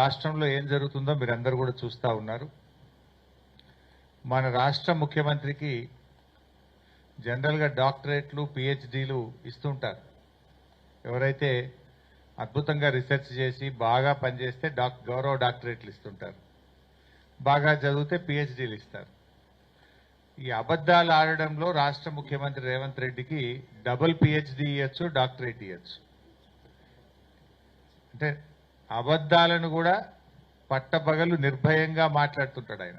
రాష్ట్రంలో ఏం జరుగుతుందో మీరందరూ కూడా చూస్తూ ఉన్నారు. మన రాష్ట్ర ముఖ్యమంత్రికి జనరల్గా డాక్టరేట్లు పిహెచ్డీలు ఇస్తుంటారు. ఎవరైతే అద్భుతంగా రీసెర్చ్ చేసి బాగా పనిచేస్తే డాక్ గౌరవ డాక్టరేట్లు ఇస్తుంటారు. బాగా చదివితే పిహెచ్డీలు ఇస్తారు. ఈ అబద్ధాలు ఆడడంలో రాష్ట్ర ముఖ్యమంత్రి రేవంత్ రెడ్డికి డబుల్ పిహెచ్డి ఇవ్వచ్చు డాక్టరేట్ ఇవ్వచ్చు అంటే అబద్ధాలను కూడా పట్టపగలు నిర్భయంగా మాట్లాడుతుంటాడు ఆయన.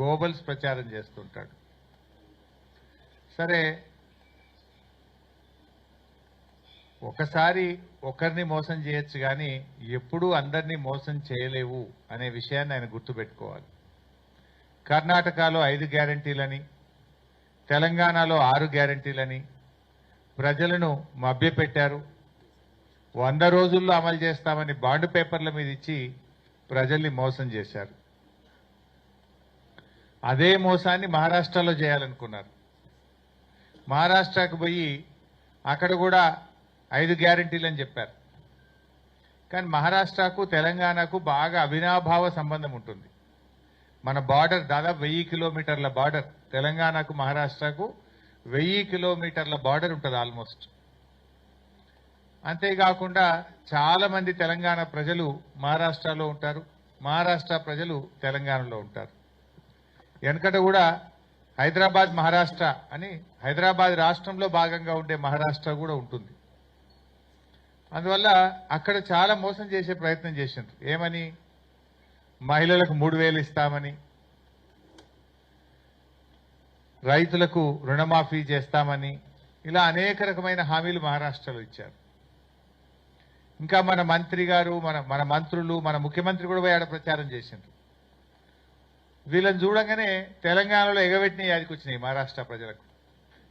గోబల్స్ ప్రచారం చేస్తుంటాడు. సరే ఒకసారి ఒకరిని మోసం చేయొచ్చు కానీ ఎప్పుడూ అందరినీ మోసం చేయలేవు అనే విషయాన్ని ఆయన గుర్తుపెట్టుకోవాలి. కర్ణాటకలో ఐదు గ్యారంటీలని తెలంగాణలో ఆరు గ్యారంటీలని ప్రజలను మభ్యపెట్టారు. వంద రోజుల్లో అమలు చేస్తామని బాండ్ పేపర్ల మీద ఇచ్చి ప్రజల్ని మోసం చేశారు. అదే మోసాన్ని మహారాష్ట్రలో చేయాలనుకున్నారు. మహారాష్ట్రకు పోయి అక్కడ కూడా ఐదు గ్యారంటీలు అని చెప్పారు. కానీ మహారాష్ట్రకు తెలంగాణకు బాగా అవినాభావ సంబంధం ఉంటుంది. మన బార్డర్ దాదాపు వెయ్యి కిలోమీటర్ల బార్డర్ తెలంగాణకు మహారాష్ట్రకు వెయ్యి కిలోమీటర్ల బార్డర్ ఉంటుంది ఆల్మోస్ట్. అంతేకాకుండా చాలా మంది తెలంగాణ ప్రజలు మహారాష్ట్రలో ఉంటారు. మహారాష్ట్ర ప్రజలు తెలంగాణలో ఉంటారు. వెనకట కూడా హైదరాబాద్ మహారాష్ట్ర అని హైదరాబాద్ రాష్ట్రంలో భాగంగా ఉండే మహారాష్ట్ర కూడా ఉంటుంది. అందువల్ల అక్కడ చాలా మోసం చేసే ప్రయత్నం చేసిండ్రు. ఏమని? మహిళలకు మూడు వేలు ఇస్తామని. రైతులకు రుణమాఫీ చేస్తామని. ఇలా అనేక రకమైన హామీలు మహారాష్ట్రలో ఇచ్చారు. ఇంకా మన మంత్రి గారు మన మన మంత్రులు మన ముఖ్యమంత్రి కూడా పోయి ఆడ ప్రచారం చేసిండ్రు. వీళ్ళని చూడంగానే తెలంగాణలో ఎగబెట్టిన యాదికి వచ్చినాయి మహారాష్ట్ర ప్రజలకు.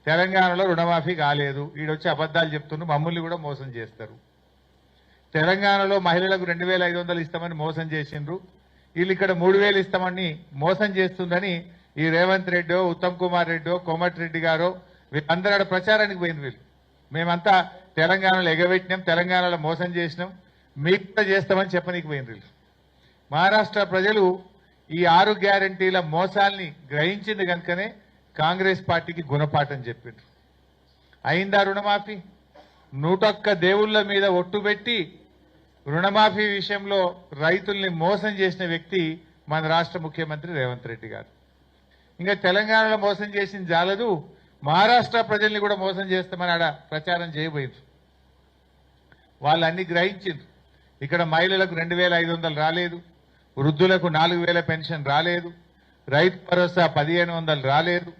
తెలంగాణలో రుణమాఫీ కాలేదు. ఈడొచ్చి అబద్దాలు చెప్తున్న మమ్మల్ని కూడా మోసం చేస్తారు. తెలంగాణలో మహిళలకు రెండు వేల ఐదు వందలు ఇస్తామని మోసం చేసిండ్రు. వీళ్ళు ఇక్కడ మూడు వేలు ఇస్తామని మోసం చేస్తుందని ఈ రేవంత్ రెడ్డో ఉత్తమ్ కుమార్ రెడ్డో కోమటిరెడ్డి గారో వీళ్ళందరూ ఆడ ప్రచారానికి పోయింది వీళ్ళు. మేమంతా తెలంగాణలో ఎగబెట్టినాం తెలంగాణలో మోసం చేసినాం మీకు కూడా చేస్తామని చెప్పనీకి పోయింది మహారాష్ట్ర ప్రజలు ఈ ఆరు గ్యారంటీల మోసాల్ని గ్రహించింది కనుకనే కాంగ్రెస్ పార్టీకి గుణపాఠం చెప్పిండ్రు. అయిందా రుణమాఫీ? నూటొక్క దేవుళ్ళ మీద ఒట్టు పెట్టి రుణమాఫీ విషయంలో రైతుల్ని మోసం చేసిన వ్యక్తి మన రాష్ట్ర ముఖ్యమంత్రి రేవంత్ రెడ్డి గారు. ఇంకా తెలంగాణలో మోసం చేసింది జాలదు మహారాష్ట్ర ప్రజల్ని కూడా మోసం చేస్తామని ఆడ ప్రచారం చేయబోయింది. వాళ్ళు అన్ని గ్రహించిండ్రు. ఇక్కడ మహిళలకు రెండు వేల ఐదు వందలు రాలేదు వృద్ధులకు నాలుగు వేల పెన్షన్ రాలేదు రైతు భరోసా పదిహేను వందలు రాలేదు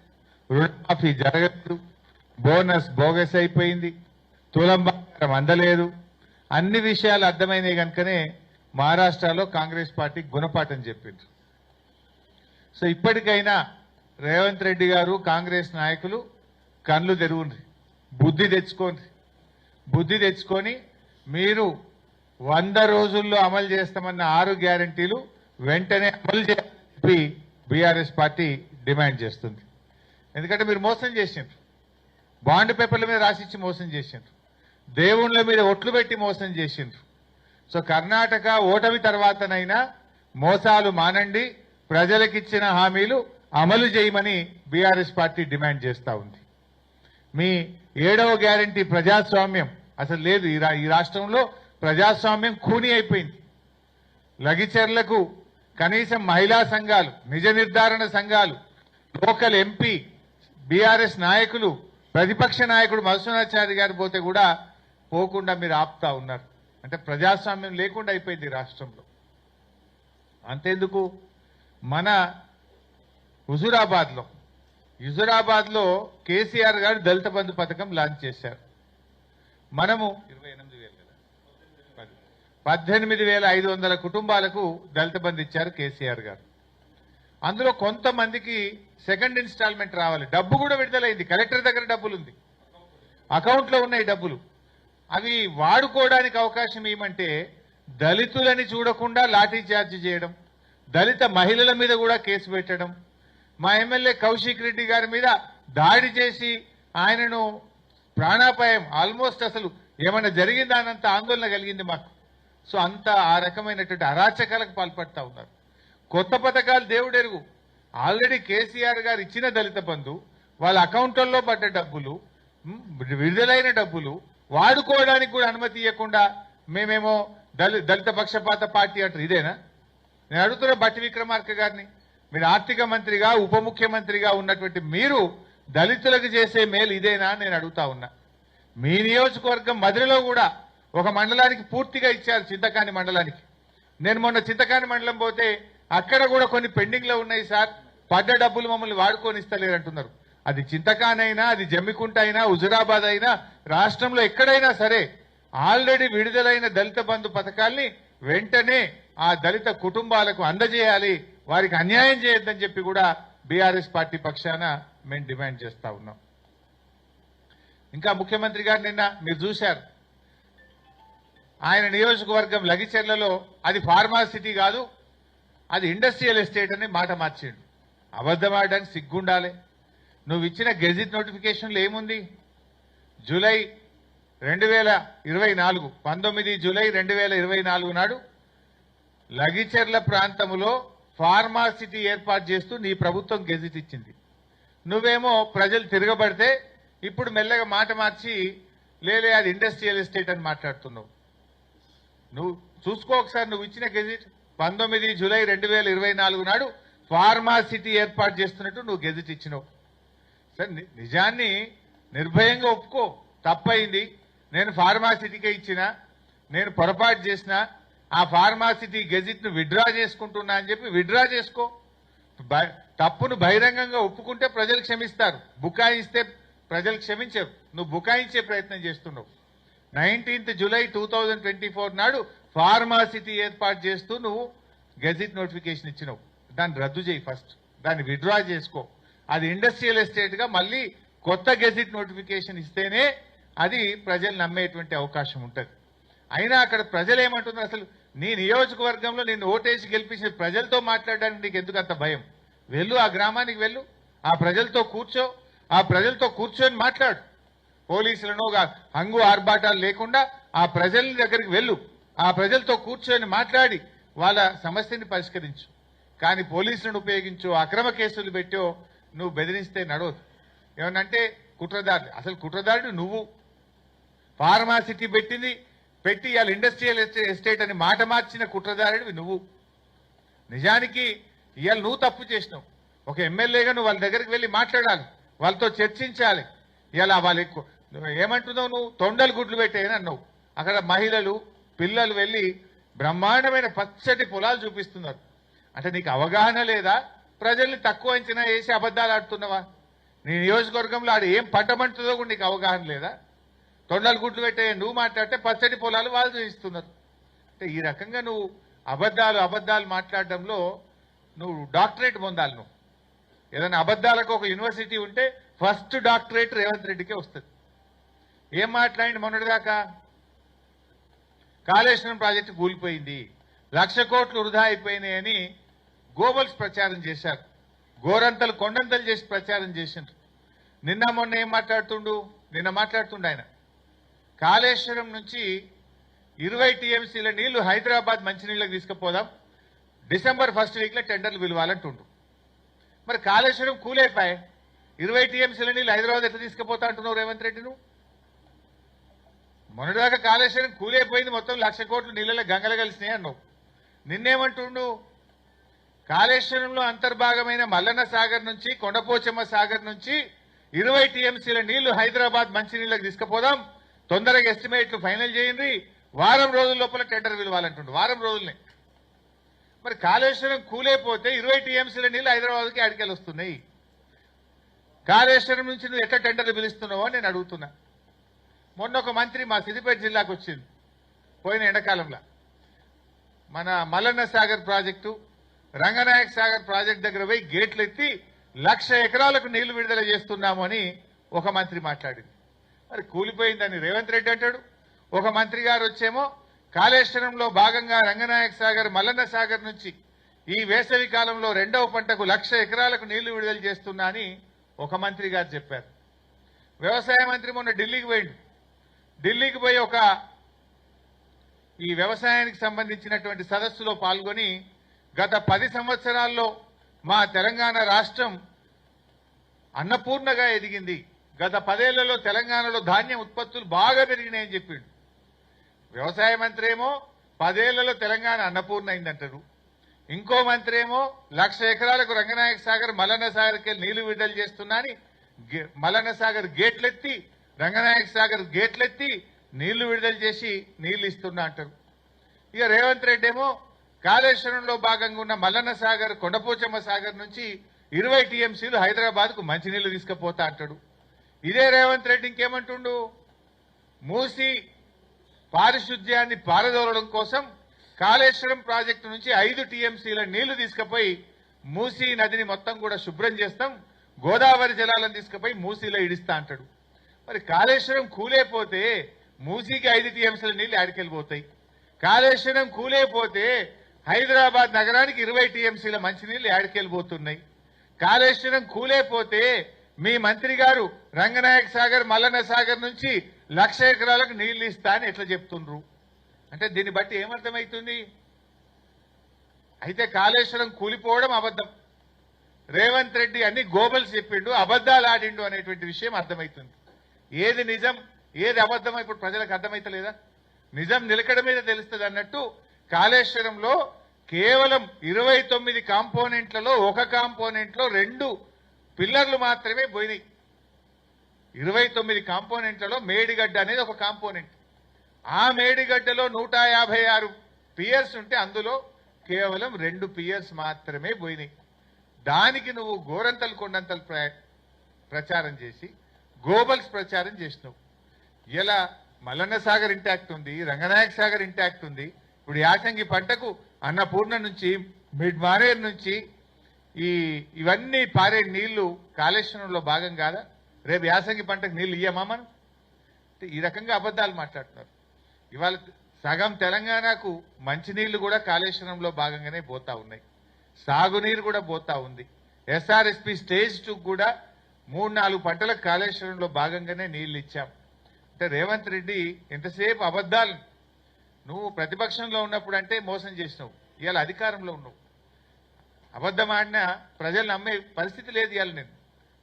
రుణమాఫీ జరగలేదు బోనస్ బోగస్ అయిపోయింది తులం బంగారం అందలేదు. అన్ని విషయాలు అర్థమైనాయి కనుకనే మహారాష్ట్రలో కాంగ్రెస్ పార్టీ గుణపాఠం చెప్పిండ్రు. సో ఇప్పటికైనా రేవంత్ రెడ్డి గారు కాంగ్రెస్ నాయకులు కళ్ళు తెరువుండ్రి. బుద్ధి తెచ్చుకోండి బుద్ధి తెచ్చుకొని మీరు వంద రోజుల్లో అమలు చేస్తామన్న ఆరు గ్యారంటీలు వెంటనే అమలు చేయాలని బీఆర్ఎస్ పార్టీ డిమాండ్ చేస్తుంది. ఎందుకంటే మీరు మోసం చేసిండ్రు. బాండ్ పేపర్ల మీద రాసిచ్చి మోసం చేసిండ్రు. దేవుళ్ళ మీద ఒట్లు పెట్టి మోసం చేసిండ్రు. సో కర్ణాటక ఓటమి తర్వాతనైనా మోసాలు మానండి. ప్రజలకిచ్చిన హామీలు అమలు చేయమని బీఆర్ఎస్ పార్టీ డిమాండ్ చేస్తూ ఉంది. మీ ఏడవ గ్యారంటీ ప్రజాస్వామ్యం అసలు లేదు. ఈ రా- ఈ రాష్ట్రంలో ప్రజాస్వామ్యం ఖూని అయిపోయింది. లగిచర్లకు కనీసం మహిళా సంఘాలు నిజ నిర్ధారణ సంఘాలు లోకల్ ఎంపీ బీఆర్ఎస్ నాయకులు ప్రతిపక్ష నాయకుడు మధుసూనాచారి గారు పోతే కూడా పోకుండా మీరు ఆపుతా ఉన్నారు. అంటే ప్రజాస్వామ్యం లేకుండా అయిపోయింది రాష్ట్రంలో. అంతేందుకు? మన హుజురాబాద్లో. హుజురాబాద్లో కేసీఆర్ గారు దళిత బంధు పథకం లాంచ్ చేశారు. మనము పద్దెనిమిది వేల ఐదు వందల కుటుంబాలకు దళిత బంధు ఇచ్చారు కేసీఆర్ గారు. అందులో కొంతమందికి సెకండ్ ఇన్స్టాల్మెంట్ రావాలి. డబ్బు కూడా విడుదలైంది. కలెక్టర్ దగ్గర డబ్బులు ఉంది అకౌంట్లో ఉన్నాయి డబ్బులు. అవి వాడుకోవడానికి అవకాశం ఏమంటే దళితులని చూడకుండా లాఠీ చార్జ్ చేయడం దళిత మహిళల మీద కూడా కేసు పెట్టడం మా ఎమ్మెల్యే కౌశిక్ రెడ్డి గారి మీద దాడి చేసి ఆయనను ప్రాణాపాయం ఆల్మోస్ట్ అసలు ఏమైనా జరిగిందా అనంత ఆందోళన కలిగింది మాకు. సో అంత ఆ రకమైనటువంటి అరాచకాలకు పాల్పడతా ఉన్నారు. కొత్త పథకాలు దేవుడెరుగు. ఆల్రెడీ కేసీఆర్ గారు ఇచ్చిన దళిత బంధు వాళ్ళ అకౌంట్లలో పడ్డ డబ్బులు విడుదలైన డబ్బులు వాడుకోవడానికి కూడా అనుమతి ఇవ్వకుండా మేమేమో దళిత దళిత పక్షపాత పార్టీ అంటారు. ఇదేనా? నేను అడుగుతున్న బట్టి విక్రమార్క గారిని. మీరు ఆర్థిక మంత్రిగా ఉప ముఖ్యమంత్రిగా ఉన్నటువంటి మీరు దళితులకు చేసే మేలు ఇదేనా నేను అడుగుతా ఉన్నా. మీ నియోజకవర్గం మధురలో కూడా ఒక మండలానికి పూర్తిగా ఇచ్చారు చింతకాని మండలానికి. నేను మొన్న చింతకాని మండలం పోతే అక్కడ కూడా కొన్ని పెండింగ్లో ఉన్నాయి సార్. పడ్డ డబ్బులు మమ్మల్ని వాడుకొని ఇస్తలేరు అంటున్నారు అది చింతకాని అయినా అది జమ్మికుంట అయినా హుజురాబాద్ అయినా రాష్ట్రంలో ఎక్కడైనా సరే ఆల్రెడీ విడుదలైన దళిత బంధు పథకాల్ని వెంటనే ఆ దళిత కుటుంబాలకు అందజేయాలి. వారికి అన్యాయం చేయొద్దని చెప్పి కూడా బీఆర్ఎస్ పార్టీ పక్షాన మేము డిమాండ్ చేస్తా ఉన్నాం. ఇంకా ముఖ్యమంత్రి గారు నిన్న మీరు చూశారు. ఆయన నియోజకవర్గం లగిచెర్లలో అది ఫార్మాసిటీ కాదు అది ఇండస్ట్రియల్ ఎస్టేట్ అని మాట మార్చిండు. అబద్ధం ఆడడానికి సిగ్గుండాలి. నువ్వు ఇచ్చిన గెజిట్ నోటిఫికేషన్లో ఏముంది? జూలై రెండు వేల ఇరవై నాలుగు పంతొమ్మిది జూలై రెండు వేల ఇరవై నాలుగు నాడు లగిచెర్ల ప్రాంతంలో ఫార్మాసిటీ ఏర్పాటు చేస్తూ నీ ప్రభుత్వం గెజిట్ ఇచ్చింది. నువ్వేమో ప్రజలు తిరగబడితే ఇప్పుడు మెల్లగా మాట మార్చి లేలే అది ఇండస్ట్రియల్ ఎస్టేట్ అని మాట్లాడుతున్నావు. నువ్వు చూసుకో ఒకసారి నువ్వు ఇచ్చిన గెజిట్ పంతొమ్మిది జూలై రెండు వేల ఇరవై నాలుగు నాడు ఫార్మాసిటీ ఏర్పాటు చేస్తున్నట్టు నువ్వు గెజిట్ ఇచ్చినావు. సరే నిజాన్ని నిర్భయంగా ఒప్పుకో. తప్పయింది నేను ఫార్మాసిటీకే ఇచ్చిన నేను పొరపాటు చేసిన ఆ ఫార్మాసిటీ గెజిట్ను విడ్రా చేసుకుంటున్నా అని చెప్పి విడ్రా చేసుకో. తప్పును బహిరంగంగా ఒప్పుకుంటే ప్రజలు క్షమిస్తారు. బుకాయిస్తే ప్రజలు క్షమించరు. నువ్వు బుకాయించే ప్రయత్నం చేస్తున్నావు. Nineteenth July two twenty four నాడు ఫార్మాసిటీ ఏర్పాటు చేస్తూ నువ్వు గెజిట్ నోటిఫికేషన్ ఇచ్చినావు. దాన్ని రద్దు చేయి ఫస్ట్. దాన్ని విడ్రా చేసుకో. అది ఇండస్ట్రియల్ ఎస్టేట్గా మళ్ళీ కొత్త గెజిట్ నోటిఫికేషన్ ఇస్తేనే అది ప్రజలు నమ్మేటువంటి అవకాశం ఉంటుంది. అయినా అక్కడ ప్రజలు ఏమంటున్నారు అసలు? నీ నియోజకవర్గంలో నేను ఓటేసి గెలిపించిన ప్రజలతో మాట్లాడడానికి నీకు ఎందుకు అంత భయం? వెళ్ళు ఆ గ్రామానికి వెళ్ళు. ఆ ప్రజలతో కూర్చో. ఆ ప్రజలతో కూర్చొని మాట్లాడు. పోలీసులను గా- హంగు ఆర్భాటాలు లేకుండా ఆ ప్రజల దగ్గరికి వెళ్ళు. ఆ ప్రజలతో కూర్చొని మాట్లాడి వాళ్ళ సమస్యని పరిష్కరించు. కానీ పోలీసులను ఉపయోగించు అక్రమ కేసులు పెట్టో నువ్వు బెదిరిస్తే నడవదు. ఏమనంటే కుట్రదారుడు అసలు కుట్రదారుడు నువ్వు. ఫార్మాసిటీ పెట్టింది పెట్టి ఇవాళ ఇండస్ట్రియల్ ఎస్టేట్ అని మాట మార్చిన కుట్రదారుడివి నువ్వు. నిజానికి ఇవాళ నువ్వు తప్పు చేసినావు. ఒక ఎమ్మెల్యేగా నువ్వు వాళ్ళ దగ్గరికి వెళ్ళి మాట్లాడాలి. వాళ్ళతో చర్చించాలి. ఇవాళ వాళ్ళు ఎక్కువ నువ్వు ఏమంటున్నావు నువ్వు? తొండలు గుడ్లు పెట్టాయని అన్నావు. అక్కడ మహిళలు పిల్లలు వెళ్ళి బ్రహ్మాండమైన పచ్చటి పొలాలు చూపిస్తున్నారు. అంటే నీకు అవగాహన లేదా? ప్రజల్ని తక్కువ అంచనా వేసి అబద్ధాలు ఆడుతున్నావా? నీ నియోజకవర్గంలో ఆడు ఏం పంట కూడా నీకు అవగాహన లేదా? తొండలు గుడ్లు పెట్టే నువ్వు మాట్లాడితే పచ్చడి పొలాలు వాళ్ళు చూపిస్తున్నారు అంటే ఈ రకంగా నువ్వు అబద్ధాలు అబద్ధాలు మాట్లాడడంలో నువ్వు డాక్టరేట్ పొందాలి నువ్వు. ఏదైనా అబద్ధాలకు ఒక యూనివర్సిటీ ఉంటే ఫస్ట్ డాక్టరేట్ రేవంత్ రెడ్డికే వస్తుంది. ఏం మాట్లాడి మొన్నటిదాకా కాళేశ్వరం ప్రాజెక్టు కూలిపోయింది లక్ష కోట్లు వృధా అయిపోయినాయని గోబల్స్ ప్రచారం చేశారు. గోరంతలు కొండంతలు చేసి ప్రచారం చేసిండ్రు. నిన్న మొన్న ఏం మాట్లాడుతుండు? నిన్న మాట్లాడుతుండు ఆయన. కాళేశ్వరం నుంచి ఇరవై టీఎంసీల నీళ్ళు హైదరాబాద్ మంచినీళ్ళకి తీసుకుపోదాం. డిసెంబర్ ఫస్ట్ వీక్లో టెండర్లు పిలవాలంటుండు మరి కాళేశ్వరం కూలైపోయాయి ఇరవై టీఎంసీల నీళ్ళు హైదరాబాద్ ఎట్లా తీసుకుపోతా అంటున్నావు రేవంత్ రెడ్డి నువ్వు మొన్నటిదాకా కాళేశ్వరం కూలైపోయింది మొత్తం లక్ష కోట్లు నీళ్ళలో గంగలు కలిసినాయి అన్నావు. నిన్నేమంటుండు? కాళేశ్వరంలో అంతర్భాగమైన మల్లన్న సాగర్ నుంచి కొండపోచమ్మ సాగర్ నుంచి ఇరవై టీఎంసీల నీళ్ళు హైదరాబాద్ మంచినీళ్ళకి తీసుకుపోదాం. తొందరగా ఎస్టిమేట్లు ఫైనల్ చేయండి. వారం రోజుల లోపల టెండర్ పిలవాలంటుండు వారం రోజులనే. మరి కాళేశ్వరం కూలైపోతే ఇరవై టీఎంసీల నీళ్ళు హైదరాబాద్కి అడికెళ్ళి వస్తున్నాయి కాళేశ్వరం నుంచి నువ్వు ఎట్లా టెండర్లు పిలుస్తున్నావో నేను అడుగుతున్నా. మొన్న ఒక మంత్రి మా సిద్దిపేట జిల్లాకు వచ్చింది. పోయిన ఎండాకాలంలో. మన మల్లన్న సాగర్ ప్రాజెక్టు రంగనాయక సాగర్ ప్రాజెక్ట్ దగ్గర పోయి గేట్లు ఎత్తి లక్ష ఎకరాలకు నీళ్ళు విడుదల చేస్తున్నాము అని ఒక మంత్రి మాట్లాడింది. మరి కూలిపోయిందని రేవంత్ రెడ్డి అంటాడు. ఒక మంత్రి గారు వచ్చేమో కాళేశ్వరంలో భాగంగా రంగనాయక సాగర్ మల్లన్న సాగర్ నుంచి ఈ వేసవి కాలంలో రెండవ పంటకు లక్ష ఎకరాలకు నీళ్ళు విడుదల చేస్తున్నా అని ఒక మంత్రి గారు చెప్పారు. వ్యవసాయ మంత్రి మొన్న ఢిల్లీకి పోయిండు. ఢిల్లీకి పోయి ఒక ఈ వ్యవసాయానికి సంబంధించినటువంటి సదస్సులో పాల్గొని గత పది సంవత్సరాల్లో మా తెలంగాణ రాష్ట్రం అన్నపూర్ణగా ఎదిగింది. గత పదేళ్ళలో తెలంగాణలో ధాన్యం ఉత్పత్తులు బాగా పెరిగినాయని చెప్పిండు. వ్యవసాయ మంత్రి ఏమో పదేళ్ళలో తెలంగాణ అన్నపూర్ణ అయిందంటారు ఇంకో మంత్రి ఏమో లక్ష ఎకరాలకు రంగనాయక సాగర్ మలన సాగర్కి నీళ్ళు విడుదల చేస్తున్నా అని గే- సాగర్ గేట్లెత్తి రంగనాయక సాగర్ గేట్లెత్తి నీళ్ళు విడుదల చేసి నీళ్ళు ఇస్తున్నా అంటారు. ఇక రేవంత్ రెడ్డి ఏమో కాళేశ్వరంలో భాగంగా ఉన్న మల్లన్న సాగర్ కొండపోచమ్మ సాగర్ నుంచి ఇరవై టీఎంసీలు హైదరాబాద్కు మంచినీళ్ళు తీసుకుపోతా అంటాడు. ఇదే రేవంత్ రెడ్డి ఇంకేమంటుండు? మూసి పారిశుద్ధ్యాన్ని పారదోలడం కోసం కాళేశ్వరం ప్రాజెక్టు నుంచి ఐదు టీఎంసీల నీళ్ళు తీసుకుపోయి మూసీ నదిని మొత్తం కూడా శుభ్రం చేస్తాం. గోదావరి జలాలను తీసుకుపోయి మూసీలో ఇడిస్తా అంటాడు. మరి కాళేశ్వరం కూలేపోతే మూసీకి ఐదు టీఎంసీల నీళ్ళు ఆడికెళ్ళిపోతాయి కాళేశ్వరం కూలేపోతే హైదరాబాద్ నగరానికి ఇరవై టీఎంసీల మంచినీళ్ళు ఆడికెళ్ళిపోతున్నాయి కాళేశ్వరం కూలేపోతే మీ మంత్రి గారు రంగనాయక సాగర్ మల్లన్న సాగర్ నుంచి లక్ష ఎకరాలకు నీళ్ళు ఇస్తా అని ఎట్లా చెప్తుండ్రు? అంటే దీన్ని బట్టి ఏమర్థమవుతుంది అయితే కాళేశ్వరం కూలిపోవడం అబద్ధం. రేవంత్ రెడ్డి అన్ని గోబల్స్ చెప్పిండు అబద్ధాలు ఆడిండు అనేటువంటి విషయం అర్థమవుతుంది ఏది నిజం ఏది అబద్ధం ఇప్పుడు ప్రజలకు అర్థమైతలేదా? నిజం నిలకడ మీద తెలుస్తుంది అన్నట్టు కాళేశ్వరంలో కేవలం ఇరవై తొమ్మిది కాంపోనెంట్లలో ఒక కాంపోనెంట్లో రెండు పిల్లర్లు మాత్రమే పోయినాయి. ఇరవై తొమ్మిది కాంపోనెంట్లలో మేడిగడ్డ అనేది ఒక కాంపోనెంట్. ఆ మేడిగడ్డలో నూట యాభై ఆరు పియర్స్ ఉంటే అందులో కేవలం రెండు పియర్స్ మాత్రమే పోయినాయి. దానికి నువ్వు గోరంతలు కొండంతలు ప్రచారం చేసి గోబల్స్ ప్రచారం చేసినావు. ఇలా మల్లన్న సాగర్ ఇంటాక్ట్ ఉంది రంగనాయక సాగర్ ఇంటాక్ట్ ఉంది. ఇప్పుడు యాసంగి పంటకు అన్నపూర్ణ నుంచి మిడ్ మానేర్ నుంచి ఈ ఇవన్నీ పారే నీళ్ళు కాళేశ్వరంలో భాగం కాదా? రేపు యాసంగి పంటకు నీళ్ళు ఇయ్యమా మనం? ఈ రకంగా అబద్ధాలు మాట్లాడుతున్నారు. ఇవాళ సగం తెలంగాణకు మంచినీళ్ళు కూడా కాళేశ్వరంలో భాగంగానే పోతా ఉన్నాయి. సాగునీరు కూడా పోతా ఉంది. ఎస్ఆర్ఎస్పి స్టేజ్ టూ కూడా మూడు నాలుగు పంటలకు కాళేశ్వరంలో భాగంగానే నీళ్ళు ఇచ్చాం. అంటే రేవంత్ రెడ్డి ఎంతసేపు అబద్ధాలు? నువ్వు ప్రతిపక్షంలో ఉన్నప్పుడు అంటే మోసం చేసినావు. ఇవాళ అధికారంలో ఉన్నావు. అబద్ధం ఆడినా ప్రజలు నమ్మే పరిస్థితి లేదు ఇవాళ నేను.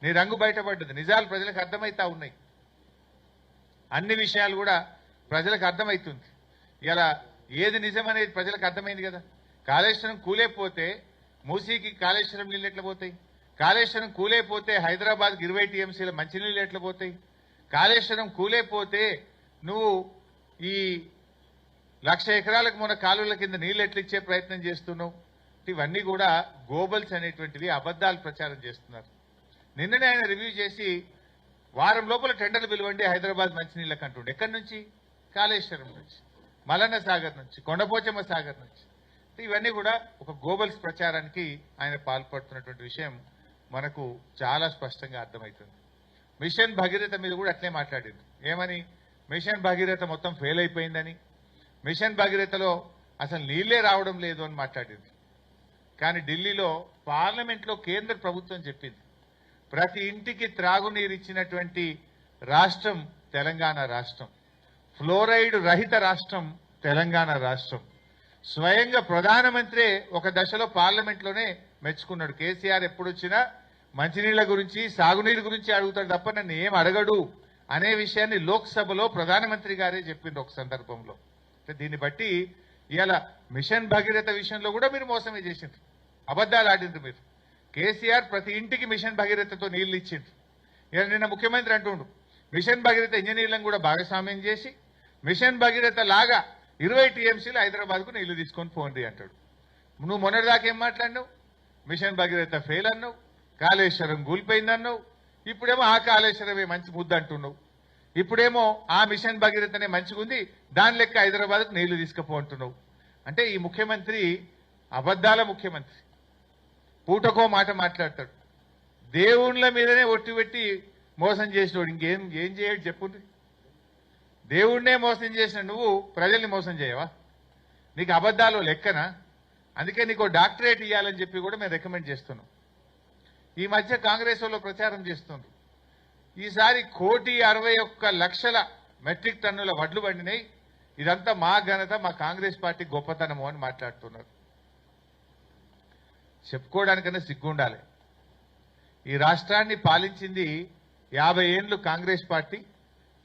నీ రంగు బయటపడ్డది. నిజాలు ప్రజలకు అర్థమవుతా ఉన్నాయి. అన్ని విషయాలు కూడా ప్రజలకు అర్థమవుతుంది ఇలా ఏది నిజం అనేది ప్రజలకు అర్థమైంది కదా. కాళేశ్వరం కూలేపోతే మూసీకి కాళేశ్వరం నీళ్ళు ఎట్లా పోతాయి? కాళేశ్వరం కూలేపోతే హైదరాబాద్కి ఇరవై టీఎంసీల మంచినీళ్ళు ఎట్లా పోతాయి? కాళేశ్వరం కూలేపోతే నువ్వు ఈ లక్ష ఎకరాలకు మన కాలువల కింద నీళ్ళు ఎట్లా ఇచ్చే ప్రయత్నం చేస్తున్నావు? ఇవన్నీ కూడా గోబల్స్ అనేటువంటివి అబద్ధాలు ప్రచారం చేస్తున్నారు. నిన్ననే ఆయన రివ్యూ చేసి వారం లోపల టెండర్లు పిలువండి హైదరాబాద్ మంచినీళ్ళకి అంటుండే. ఎక్కడి నుంచి? కాళేశ్వరం నుంచి. మలన్న సాగర్ నుంచి కొండపోచమ్మ సాగర్ నుంచి. ఇవన్నీ కూడా ఒక గోబల్స్ ప్రచారానికి ఆయన పాల్పడుతున్నటువంటి విషయం మనకు చాలా స్పష్టంగా అర్థమవుతుంది. మిషన్ భగీరథ మీద కూడా అట్లే మాట్లాడింది. ఏమని? మిషన్ భగీరథ మొత్తం ఫెయిల్ అయిపోయిందని. మిషన్ భగీరథలో అసలు నీళ్ళే రావడం లేదు అని మాట్లాడింది. కానీ ఢిల్లీలో పార్లమెంట్లో కేంద్ర ప్రభుత్వం చెప్పింది. ప్రతి ఇంటికి త్రాగునీరు ఇచ్చినటువంటి రాష్ట్రం తెలంగాణ రాష్ట్రం. ఫ్లోరైడ్ రహిత రాష్ట్రం తెలంగాణ రాష్ట్రం. స్వయంగా ప్రధానమంత్రి ఒక దశలో పార్లమెంట్లోనే మెచ్చుకున్నాడు. కేసీఆర్ ఎప్పుడొచ్చినా మంచినీళ్ళ గురించి సాగునీరు గురించి అడుగుతాడు తప్ప నన్ను ఏం అడగడు అనే విషయాన్ని లోక్సభలో ప్రధానమంత్రి గారే చెప్పిండ్రు ఒక సందర్భంలో. అంటే దీన్ని బట్టి ఇలా మిషన్ భగీరథ విషయంలో కూడా మీరు మోసమే చేసిండ్రు. అబద్ధాలు ఆడింది మీరు. కేసీఆర్ ప్రతి ఇంటికి మిషన్ భగీరథతో నీళ్ళు ఇచ్చింది నిన్న ముఖ్యమంత్రి అంటుండు మిషన్ భగీరథ ఇంజనీర్లను కూడా భాగస్వామ్యం చేసి మిషన్ భగీరథ లాగా ఇరవై టీఎంసీలు హైదరాబాద్కు నీళ్ళు తీసుకొని పోండి అంటాడు. నువ్వు మొన్నటిదాకా ఏం మాట్లాడినావు? మిషన్ భగీరథ ఫెయిల్ అన్నావు కాళేశ్వరం కూలిపోయిందన్నావు ఇప్పుడేమో ఆ కాళేశ్వరమే మంచి ముద్దు అంటున్నావు. ఇప్పుడేమో ఆ మిషన్ భగీరథనే మంచిగుంది దాని లెక్క హైదరాబాద్కు నీళ్ళు తీసుకుపో అంటున్నావు. అంటే ఈ ముఖ్యమంత్రి అబద్ధాల ముఖ్యమంత్రి. పూటకో మాట మాట్లాడతాడు. దేవుళ్ళ మీదనే ఒట్టి పెట్టి మోసం చేసినోడు. ఇంకేం ఏం చేయడు చెప్పుండ్రి దేవుణ్ణే మోసం చేసిన నువ్వు ప్రజల్ని మోసం చేయవా? నీకు అబద్ధాలు లెక్కనా? అందుకే నీకు డాక్టరేట్ ఇవ్వాలని చెప్పి కూడా మేము రికమెండ్ చేస్తున్నాం. ఈ మధ్య కాంగ్రెస్ వాళ్ళు ప్రచారం చేస్తున్నారు ఈసారి కోటి అరవై ఒక్క లక్షల మెట్రిక్ టన్నుల వడ్లు పండినాయి. ఇదంతా మా ఘనత మా కాంగ్రెస్ పార్టీ గొప్పతనము అని మాట్లాడుతున్నారు. చెప్పుకోవడానికన్నా సిగ్గుండాలి. ఈ రాష్ట్రాన్ని పాలించింది యాభై ఏండ్లు కాంగ్రెస్ పార్టీ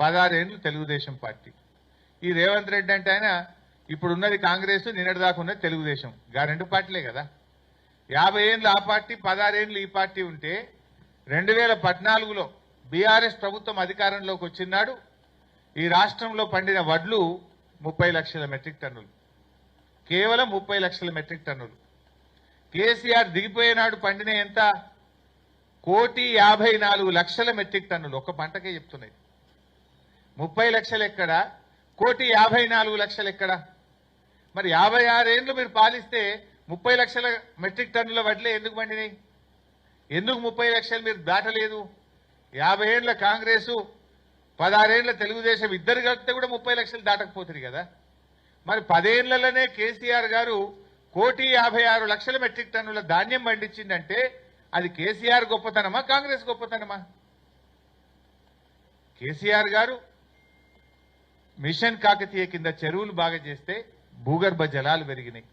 పదహారేండ్లు తెలుగుదేశం పార్టీ. ఈ రేవంత్ రెడ్డి అంటే ఆయన ఇప్పుడున్నది కాంగ్రెస్ నిన్నటిదాకా ఉన్నది తెలుగుదేశం. గా రెండు పార్టీలే కదా. యాభై ఏండ్లు ఆ పార్టీ పదహారేండ్లు ఈ పార్టీ ఉంటే రెండు వేల పద్నాలుగులో బీఆర్ఎస్ ప్రభుత్వం అధికారంలోకి వచ్చినాడు. ఈ రాష్ట్రంలో పండిన వడ్లు ముప్పై లక్షల మెట్రిక్ టన్నులు. కేవలం ముప్పై లక్షల మెట్రిక్ టన్నులు. కేసీఆర్ దిగిపోయేనాడు పండిన ఎంత? కోటి యాభై నాలుగు లక్షల మెట్రిక్ టన్నులు. ఒక పంటకే చెప్తున్నాయి. ముప్పై లక్షలు ఎక్కడ? కోటి యాభై నాలుగు లక్షలు ఎక్కడ? మరి యాభై ఆరేళ్ళు మీరు పాలిస్తే ముప్పై లక్షల మెట్రిక్ టన్నుల వడ్లే ఎందుకు పండినాయి? ఎందుకు ముప్పై లక్షలు మీరు దాటలేదు? యాభై ఏళ్ళ కాంగ్రెసు పదహారేళ్ళ తెలుగుదేశం ఇద్దరు కలిపితే కూడా ముప్పై లక్షలు దాటకపోతుంది కదా. మరి పదేళ్ళలోనే కేసీఆర్ గారు కోటి యాభై ఆరు లక్షల మెట్రిక్ టన్నుల ధాన్యం పండించిందంటే అది కేసీఆర్ గొప్పతనమా కాంగ్రెస్ గొప్పతనమా? కేసీఆర్ గారు మిషన్ కాకతీయ కింద చెరువులు బాగా చేస్తే భూగర్భ జలాలు పెరిగినాయి.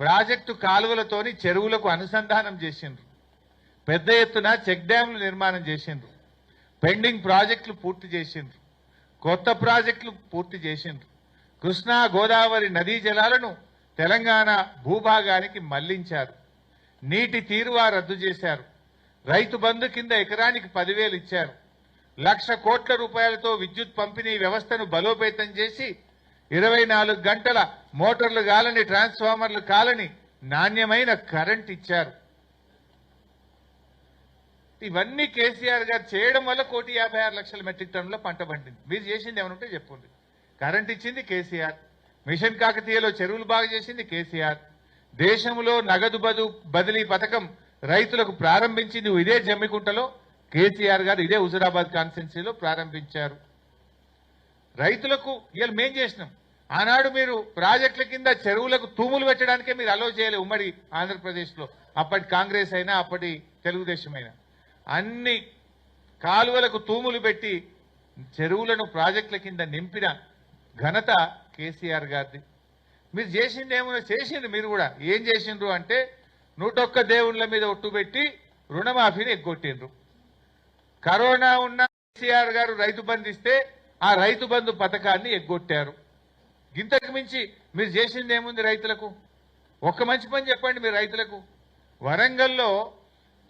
ప్రాజెక్టు కాలువలతోని చెరువులకు అనుసంధానం చేసిండ్రు. పెద్ద ఎత్తున చెక్ డ్యాంలు నిర్మాణం చేసిండ్రు. పెండింగ్ ప్రాజెక్టులు పూర్తి చేసిండ్రు. కొత్త ప్రాజెక్టులు పూర్తి చేసిండ్రు. కృష్ణా గోదావరి నదీ జలాలను తెలంగాణ భూభాగానికి మళ్ళించారు. నీటి తీరువా రద్దు చేశారు. రైతు బంధు కింద ఎకరానికి పదివేలు ఇచ్చారు. లక్ష కోట్ల రూపాయలతో విద్యుత్ పంపిణీ వ్యవస్థను బలోపేతం చేసి ఇరవై నాలుగు గంటల మోటార్లు కాలని ట్రాన్స్ఫార్మర్లు కాలని నాణ్యమైన కరెంట్ ఇచ్చారు. ఇవన్నీ కేసీఆర్ గారు చేయడం వల్ల కోటి యాభై ఆరు లక్షల మెట్రిక్ టన్నుల పంట పండింది. మీరు చేసింది ఏమనుంటే చెప్పండి. కరెంట్ ఇచ్చింది కేసీఆర్. మిషన్ కాకతీయలో చెరువులు బాగా చేసింది కేసీఆర్. దేశంలో నగదు బదు బదిలీ పథకం రైతులకు ప్రారంభించింది ఇదే జమ్మికుంటలో కేసీఆర్ గారు ఇదే హుజురాబాద్ కాన్స్టిట్యున్సీలో ప్రారంభించారు. రైతులకు ఇవాళ మేం చేసినాం. ఆనాడు మీరు ప్రాజెక్టుల కింద చెరువులకు తూములు పెట్టడానికే మీరు అలో చేయలే ఉమ్మడి ఆంధ్రప్రదేశ్లో. అప్పటి కాంగ్రెస్ అయినా అప్పటి తెలుగుదేశం అయినా. అన్ని కాలువలకు తూములు పెట్టి చెరువులను ప్రాజెక్టుల కింద నింపిన ఘనత కేసీఆర్ గారిది. మీరు చేసింది ఏమో చేసింది మీరు కూడా. ఏం చేసిండ్రు అంటే నూటొక్క దేవుళ్ళ మీద ఒట్టు పెట్టి రుణమాఫీని ఎగ్గొట్టిండ్రు. కరోనా ఉన్న కేసీఆర్ గారు రైతు బంధు ఇస్తే ఆ రైతు బంధు పథకాన్ని ఎగ్గొట్టారు. ఇంతకు మించి మీరు చేసింది ఏముంది రైతులకు? ఒక్క మంచి పని చెప్పండి మీరు రైతులకు. వరంగల్లో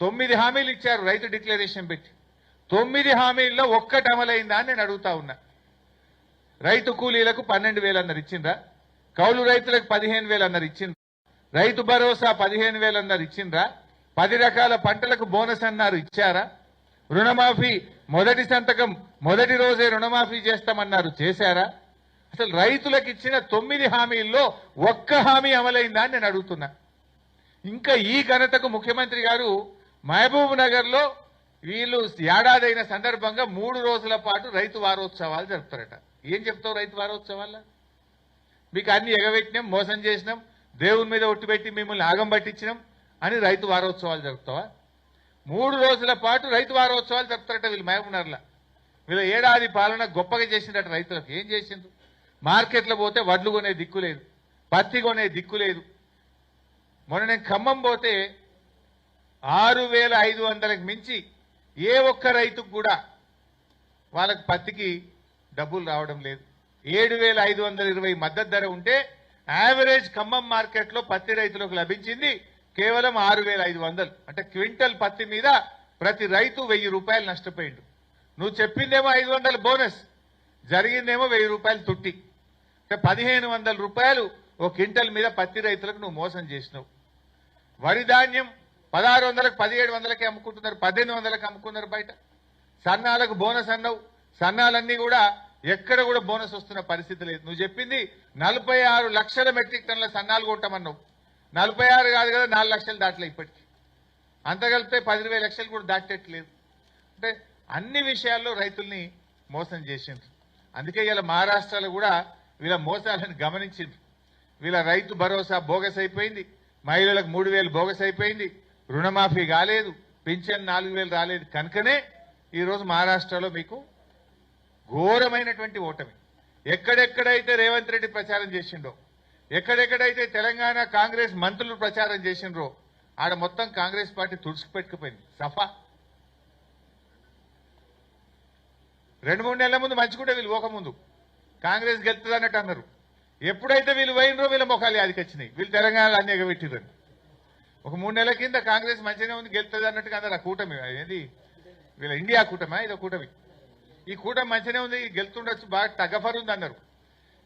తొమ్మిది హామీలు ఇచ్చారు రైతు డిక్లరేషన్ పెట్టి. తొమ్మిది హామీల్లో ఒక్కటి అమలైందా అని నేను అడుగుతా ఉన్నా. రైతు కూలీలకు పన్నెండు వేలు అన్నారు ఇచ్చిండ్రా? కౌలు రైతులకు పదిహేను వేలు అన్నారు ఇచ్చిండ్రా? రైతు భరోసా పదిహేను వేలు అన్నారు ఇచ్చిండ్రా? పది రకాల పంటలకు బోనస్ అన్నారు ఇచ్చారా? రుణమాఫీ మొదటి సంతకం మొదటి రోజే రుణమాఫీ చేస్తామన్నారు చేశారా? అసలు రైతులకు ఇచ్చిన తొమ్మిది హామీల్లో ఒక్క హామీ అమలైందా అని నేను అడుగుతున్నా. ఇంకా ఈ ఘనతకు ముఖ్యమంత్రి గారు మహబూబ్ నగర్లో వీళ్ళు ఏడాదైన సందర్భంగా మూడు రోజుల పాటు రైతు వారోత్సవాలు జరుపుతారట. ఏం చెప్తావు రైతు వారోత్సవాల్లో? మీకు అన్ని ఎగబెట్టినాం మోసం చేసినాం దేవుని మీద ఒట్టు పెట్టి మిమ్మల్ని ఆగం పట్టించినాం అని రైతు వారోత్సవాలు జరుపుతావా? మూడు రోజుల పాటు రైతు వారోత్సవాలు జరుపుతారట వీళ్ళు మహబూబ్నగర్లో వీళ్ళ ఏడాది పాలన గొప్పగా చేసిందట రైతులకు. ఏం చేసిండ్రు? మార్కెట్లో పోతే వడ్లు కొనే దిక్కు లేదు పత్తి కొనే దిక్కు లేదు. మొన్న నేను ఖమ్మం పోతే ఆరు వేల ఐదు వందలకు మించి ఏ ఒక్క రైతుకు కూడా వాళ్ళకి పత్తికి డబ్బులు రావడం లేదు. ఏడు వేల ఐదు వందల ఇరవై మద్దతు ధర ఉంటే యావరేజ్ ఖమ్మం మార్కెట్లో పత్తి రైతులకు లభించింది కేవలం ఆరు వేల ఐదు వందలు. అంటే క్వింటల్ పత్తి మీద ప్రతి రైతు వెయ్యి రూపాయలు నష్టపోయిండు. నువ్వు చెప్పిందేమో ఐదు వందల బోనస్ జరిగిందేమో వెయ్యి రూపాయలు తుట్టి. అంటే పదిహేను వందల రూపాయలు ఓ క్వింటల్ మీద పత్తి రైతులకు నువ్వు మోసం చేసినావు. వరి ధాన్యం పదహారు వందలకు పదిహేడు వందలకి అమ్ముకుంటున్నారు పద్దెనిమిది వందలకి అమ్ముకున్నారు బయట. సన్నాలకు బోనస్ అన్నావు సన్నాలన్నీ కూడా ఎక్కడ కూడా బోనస్ వస్తున్న పరిస్థితి లేదు. నువ్వు చెప్పింది నలభై ఆరు లక్షల మెట్రిక్ టన్నుల సన్నాలు కొట్టమన్నావు. నలభై ఆరు కాదు కదా నాలుగు లక్షలు దాటలే ఇప్పటికి. అంత కలిపితే పది లక్షలు కూడా దాటట్లేదు. అంటే అన్ని విషయాల్లో రైతుల్ని మోసం చేసిండ్రు. అందుకే ఇలా మహారాష్ట్రలో కూడా వీళ్ళ మోసాలను గమనించిండ్రు. వీళ్ళ రైతు భరోసా బోగస్ అయిపోయింది. మహిళలకు మూడు వేలు బోగస్ అయిపోయింది. రుణమాఫీ కాలేదు. పింఛన్ నాలుగు వేలు రాలేదు కనుకనే ఈరోజు మహారాష్ట్రలో మీకు ఘోరమైనటువంటి ఓటమి. ఎక్కడెక్కడైతే రేవంత్ రెడ్డి ప్రచారం చేసిండో ఎక్కడెక్కడైతే తెలంగాణ కాంగ్రెస్ మంత్రులు ప్రచారం చేసిండ్రో ఆడ మొత్తం కాంగ్రెస్ పార్టీ తుడుచుకుపెట్టుకుపోయింది. సఫా. రెండు మూడు నెలల ముందు మంచిగుంటే వీళ్ళు పోకముందు. కాంగ్రెస్ గెలుతుంది అన్నట్టు అన్నారు. ఎప్పుడైతే వీళ్ళు పోయినరో వీళ్ళ ముఖాలు యాదికి వచ్చినాయి. వీళ్ళు తెలంగాణలో అన్ని ఎగబెట్టిరని ఒక మూడు నెలల కింద కాంగ్రెస్ మంచిగానే ఉంది గెలుతుంది అన్నట్టుగా అన్నారు ఆ కూటమి. ఏంది వీళ్ళ ఇండియా కూటమా? ఇదో కూటమి. ఈ కూటమి మంచిగానే ఉంది గెలుతుండొచ్చు బాగా తగ్గఫర్ ఉంది అన్నారు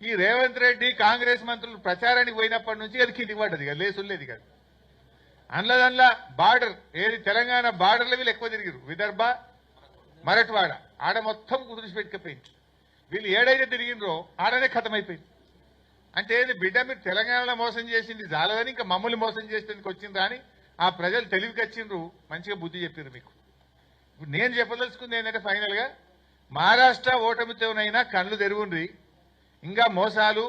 ఈ రేవంత్ రెడ్డి కాంగ్రెస్ మంత్రులు ప్రచారానికి పోయినప్పటి నుంచి అది కిందికి పడ్డది కదా లేసులేదు కాదు. అందులో దానిలో బార్డర్ ఏది తెలంగాణ బార్డర్లో వీళ్ళు ఎక్కువ తిరిగిరు విదర్భ మరట్వాడ ఆడ మొత్తం కుదిరిసి వీళ్ళు ఏడైతే తిరిగినరో ఆడనే ఖతమైపోయింది. అంటే ఏది బిడ్డ మీరు తెలంగాణలో మోసం చేసింది జాలదని ఇంకా మమ్మల్ని మోసం చేసేందుకు వచ్చింది అని ఆ ప్రజలు తెలివికి వచ్చిండ్రు మంచిగా బుద్ధి చెప్పారు మీకు. ఇప్పుడు నేను చెప్పదలుచుకుంది ఏంటంటే ఫైనల్గా మహారాష్ట్ర ఓటమితోనైనా కళ్ళు తెరుగుండ్రి ఇంకా మోసాలు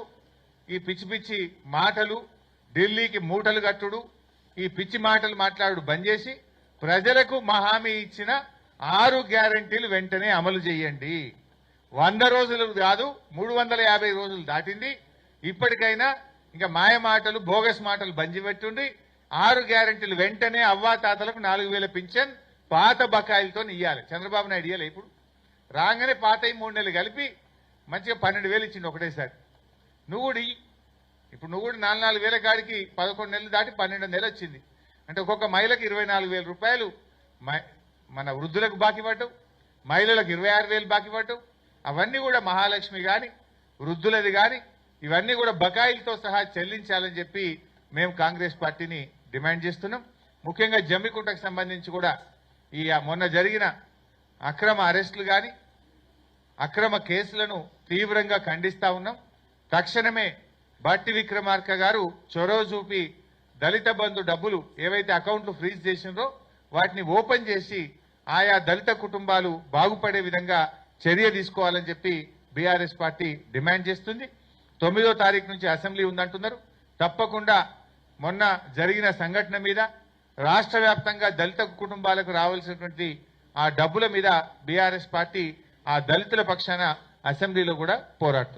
ఈ పిచ్చి పిచ్చి మాటలు ఢిల్లీకి మూటలు కట్టుడు ఈ పిచ్చి మాటలు మాట్లాడు బంద్ చేసి ప్రజలకు మా హామీ ఇచ్చిన ఆరు గ్యారంటీలు వెంటనే అమలు చేయండి. వంద రోజులు కాదు మూడు వందల యాభై రోజులు దాటింది. ఇప్పటికైనా ఇంకా మాయ మాటలు బోగస్ మాటలు బంజి పెట్టుండి ఆరు గ్యారంటీలు వెంటనే అవ్వాతాతలకు నాలుగు వేల పింఛన్ పాత బకాయిలతో ఇయ్యాలి. చంద్రబాబు నాయుడు ఇయ్యాలి ఇప్పుడు. రాగానే పాత మూడు నెలలు కలిపి మంచిగా పన్నెండు వేలు ఇచ్చిండు ఒకటేసారి. నువ్వు కూడా ఇప్పుడు నువ్వు కూడా నాలుగు నాలుగు వేల కాడికి పదకొండు నెలలు దాటి పన్నెండు నెలలు వచ్చింది. అంటే ఒక్కొక్క మహిళకి ఇరవై నాలుగు వేల రూపాయలు మన వృద్ధులకు బాకీ పడ్డావు మహిళలకు ఇరవై ఆరు వేలు బాకీ పడ్డావు. అవన్నీ కూడా మహాలక్ష్మి కానీ వృద్ధులది కానీ ఇవన్నీ కూడా బకాయిలతో సహా చెల్లించాలని చెప్పి మేము కాంగ్రెస్ పార్టీని డిమాండ్ చేస్తున్నాం. ముఖ్యంగా జమ్మికుంటకు సంబంధించి కూడా ఈ మొన్న జరిగిన అక్రమ అరెస్టులు కానీ అక్రమ కేసులను తీవ్రంగా ఖండిస్తా ఉన్నాం. తక్షణమే భట్టి విక్రమార్క గారు చొరవ చూపి దళిత బంధు డబ్బులు ఏవైతే అకౌంట్లు ఫ్రీజ్ చేసిండ్రో వాటిని ఓపెన్ చేసి ఆయా దళిత కుటుంబాలు బాగుపడే విధంగా చర్య తీసుకోవాలని చెప్పి బీఆర్ఎస్ పార్టీ డిమాండ్ చేస్తుంది. తొమ్మిదో తారీఖు నుంచి అసెంబ్లీ ఉందంటున్నారు. తప్పకుండా మొన్న జరిగిన సంఘటన మీద రాష్ట్ర వ్యాప్తంగా దళిత కుటుంబాలకు రావాల్సినటువంటి ఆ డబ్బుల మీద బీఆర్ఎస్ పార్టీ ఆ దళితుల పక్షాన అసెంబ్లీలో కూడా పోరాడుతుంది.